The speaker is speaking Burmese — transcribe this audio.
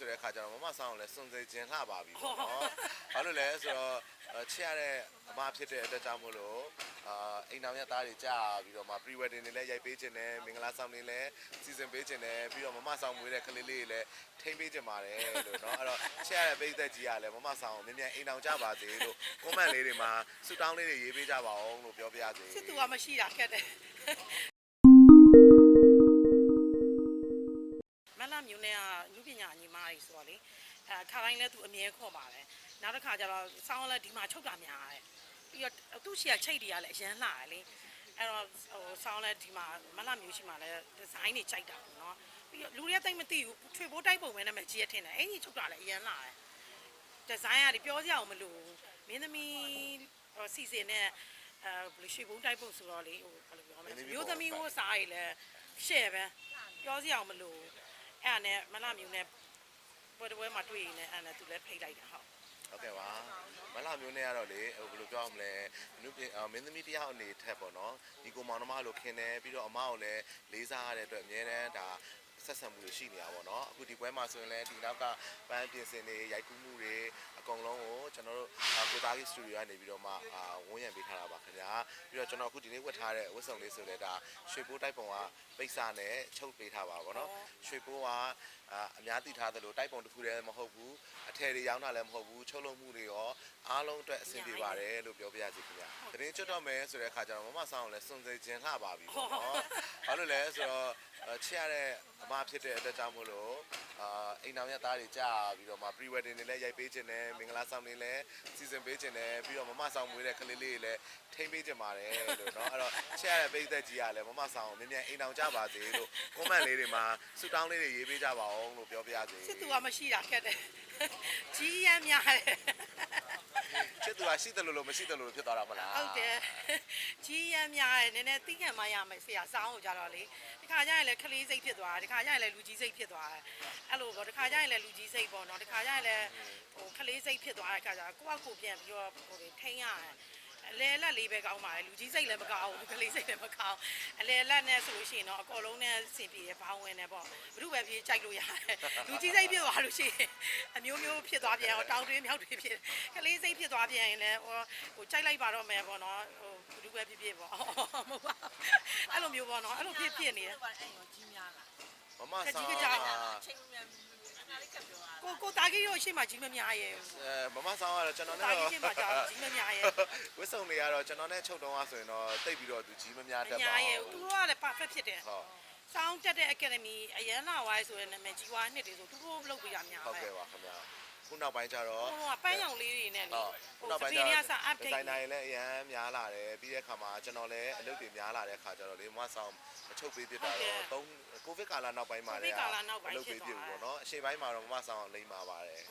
ဆိုတဲ့အခါကျတော့မမဆောင်လည်းစွန်စေခြင်းလှပါပြီပေါ့နော်။ဘာလို့လဲဆိုတော့အဲ ချစ်ရတဲ့အမဖြစ်တဲ့အတွက်ကြောင့်မို့လို့အာအိမ်တော်ရသားတွေကြာပြီးတော့မှ pre wedding တွေလည်းရိုက်ပေးခြင်းနဲ့မင်္ဂလာဆောင်တွေလည်းစီစဉ်ပေးခြင်းနဲ့ပြီးတော့မမဆောင်မွေးတဲ့ကလေးလေးတွေလည်းထိမ့်ပေးခြင်းပါတယ်လို့နော်အဲ့တော့ချစ်ရတဲ့ပိတ်သက်ကြီးကလည်းမမဆောင်ကိုမြင်မြန်အိမ်တော်ကြပါစေလို့ comment လေးတွေမှာဆုတောင်းလေးတွေရေးပေးကြပါအောင်လို့ပြောပြရစေစစ်သူကမရှိတာခက်တယ်မလာမျိုးနဲ့ကလူပညာညီမကြီးဆိုတော့လေ အဲခါတိုင်းလဲသူအမြဲခေါ်ပါတယ်နောက်တစ်ခါကျတော့စောင်းလဲဒီမှာချုပ်တာများတယ်ပြီးတော့သူ့ရှီကချိတ်တွေကလည်းအရန်လှတယ်လေအဲ့တော့ဟိုစောင်းလဲဒီမှာမလာမျိုးရှိမှလဲဒီဇိုင်းတွေကြိုက်တာပေါ့နော်ပြီးတော့လူတွေကတိတ်မသိဘူးထွေပိုးတိုက်ပုံပဲနာမည်ကြီးရထင်တယ်အဲ့ဒီချုပ်တာလည်းအရန်လှတယ်ဒီဇိုင်းကဒီပြောစရာအောင်မလိုဘူးမင်းသမီးဟိုစီစဉ်တဲ့အဲဘယ်လိုရွှေဘုံတိုက်ပုံဆိုတော့လေဟိုဘယ်လိုပြောမလဲမျိုးသမီးဟိုစားရည်လဲရှယ်ပဲပြောစရာအောင်မလိုဘူးအဲ့ဒါနဲ့မလာမျိုးနဲ့ ပွဲတစ်ပွဲမှာတွေ့ရင်လည်းအဲ့ဒါနဲ့သူလည်းဖိတ်လိုက်တာဟုတ်ဟုတ်ကဲ့ပါမလာမျိုးနဲ့ကတော့လေဟိုဘယ်လိုပြောရမလဲနုပြင်မင်းသမီးတယောက်အနေထက်ပေါ့နော်ဒီကိုမောင်နှမလို့ခင်တယ်ပြီးတော့အမကိုလည်းလေးစားရတဲ့အတွက်အများတန်းဒါဆက်ဆံမှုတွေရှိနေတာပေါ့နော်အခုဒီပွဲမှာဆိုရင်လည်းဒီနောက်ကပန်းပြင်စင်တွေရိုက်ကူးမှုတွေအကုန်လုံးကိုကျွန်တော် တို့ကိုသားကြီးစတူဒီယိုကနေပြီးတော့မှအာဝန်းရံပေးထားတာပါခင်ဗျာပြီးတော့ကျွန်တော်အခုဒီနေ့ဝတ်ထားတဲ့ဝတ်စုံလေးဆိုလဲဒါရွှေပိုးတိုက်ပုံကပိတ်စာနဲ့ချုပ်ပေးထားပါပေါ့နော်ရွှေပိုးကအာအများသိထားသလိုတိုက်ပုံတစ်ခုတည်းမဟုတ်ဘူးအထည်တွေရောင်းတာလည်းမဟုတ်ဘူးချုပ်လုံးမှုတွေရောအားလုံးအတွက်အဆင်ပြေပါတယ်လို့ပြောပြရစီခင်ဗျာတရင်ကျွတ်တော့မယ်ဆိုတဲ့အခါကျတော့မမဆောင်လည်းစွန်စေခြင်းလှပါပြီပေါ့နော်ဘာလို့လဲဆိုတော့ ချစ်ရတဲ့အမဖြစ်တဲ့အတွက်ကြောင့်မို့လို့အာအိမ်တော်ရသားတွေကြာပြီးတော့မှ pre wedding တွေလည်းရိုက်ပေးခြင်းနဲ့မင်္ဂလာဆောင်တွေလည်းစီစဉ်ပေးခြင်းနဲ့ပြီးတော့မမဆောင်မွေးတဲ့ကလေးလေးတွေလည်းထိမ့်ပေးခြင်းပါတယ်လို့เนาะအဲ့တော့ချစ်ရတဲ့ပိတ်သက်ကြီးကလည်းမမဆောင်ကိုမြင်မြန်အိမ်တော်ကြပါစေလို့ comment လေးတွေမှာဆုတောင်းလေးတွေရေးပေးကြပါအောင်လို့ပြောပြရစေ စစ်သူကမရှိတာခက်တယ်ကြီးရမ်းများတယ် ချစ်သူကရှိတယ်လို့လို့မရှိတယ်လို့လို့ဖြစ်သွားတာမလားဟုတ်တယ်ကြီးရမ်းများတယ်နည်းနည်းသိခံမှရမယ်ဆရာစောင်းကိုကြတော့လေဒီခါကျရင်လည်းခလေးစိတ်ဖြစ်သွားတယ်ဒီခါကျရင်လည်းလူကြီးစိတ်ဖြစ်သွားတယ်အဲ့လိုပေါ့ဒီခါကျရင်လည်းလူကြီးစိတ်ပေါ့နော်ဒီခါကျရင်လည်းဟိုခလေးစိတ်ဖြစ်သွားတဲ့ခါကျတော့ကိုယ့်အကိုပြန်ပြီးတော့ဟိုထိန်းရတယ် အလဲလက်လေးပဲကောင်းပါတယ်လူကြီးစိတ်လည်းမကောင်းဘူးခလေးစိတ်လည်းမကောင်းအလဲလက်နဲ့ဆိုလို့ရှိရင်တော့အကောလုံးနဲ့ဆင်ပြေရဘောင်းဝင်တယ်ပေါ့ဘုရုပဲပြေးကြိုက်လို့ရတယ်လူကြီးစိတ်ဖြစ်သွားလို့ရှိရင်အမျိုးမျိုးဖြစ်သွားပြန်တော့တောင်းတွင်းမြောက်တွင်းဖြစ်ခလေးစိတ်ဖြစ်သွားပြန်ရင်လည်းဟိုဟိုကြိုက်လိုက်ပါတော့မယ်ပေါ့နော်ဟိုဘုရုပဲဖြစ်ဖြစ်ပေါ့မဟုတ်ပါအဲ့လိုမျိုးပေါ့နော်အဲ့လိုဖြစ်ဖြစ်နေတယ်မ မဆောင်ခက်ကြီးကကြောက်ကိုကိုတာကြီးရောရှေ့မှာကြီးမများရဲ့အဲမမဆောင်ကတော့ကျွန်တော်နဲ့တာတော့ကြီးရှေ့မှာကြာကြီးမများရဲ့ဝစ်စုံတွေကတော့ကျွန်တော်နဲ့ချုပ်တုံးရဆိုရင်တော့တိတ်ပြီးတော့သူကြီးမများတတ်ညာပါရဲ့ဘူးသူတို့ကလည်း perfect ဖြစ်တယ်ဟုတ် စောင်းတက်တဲ့ academy အရန်လာဝိုင်းဆိုတဲ့နာမည်ကြီးွားနှစ်တွေဆိုသူတို့လုပ်ပေးရများဟုတ်ပဲ ကဲ့ပါခင်ဗျာ ခုနောက်ပိုင်းကျတော့ဟိုကပန်းရောင်လေးတွေနဲ့လေဟုတ်ခုဟိုနောက်စပိုင်းပကျင်းတွေကတော့စဒီ update ဇိုင်နာတွေလည်းအရန်များလာတယ်ပြီးတဲ့အခါမှာကျွန်တော်လည်းအလုပ်တွေများလာတဲ့အခါကျတော့လေမမဆောင်မချုပ်ပေးဖြစ်တာတော့သုံးကိုဗစ်ကာလနောက်ပိုင်းမှာလည်းအလုပ်ပေးဖြစ်ဘူးပေါ့နော်အချိန်ပိုင်းမှာတော့မမဆောင်လိမ့်ပါပါတယ်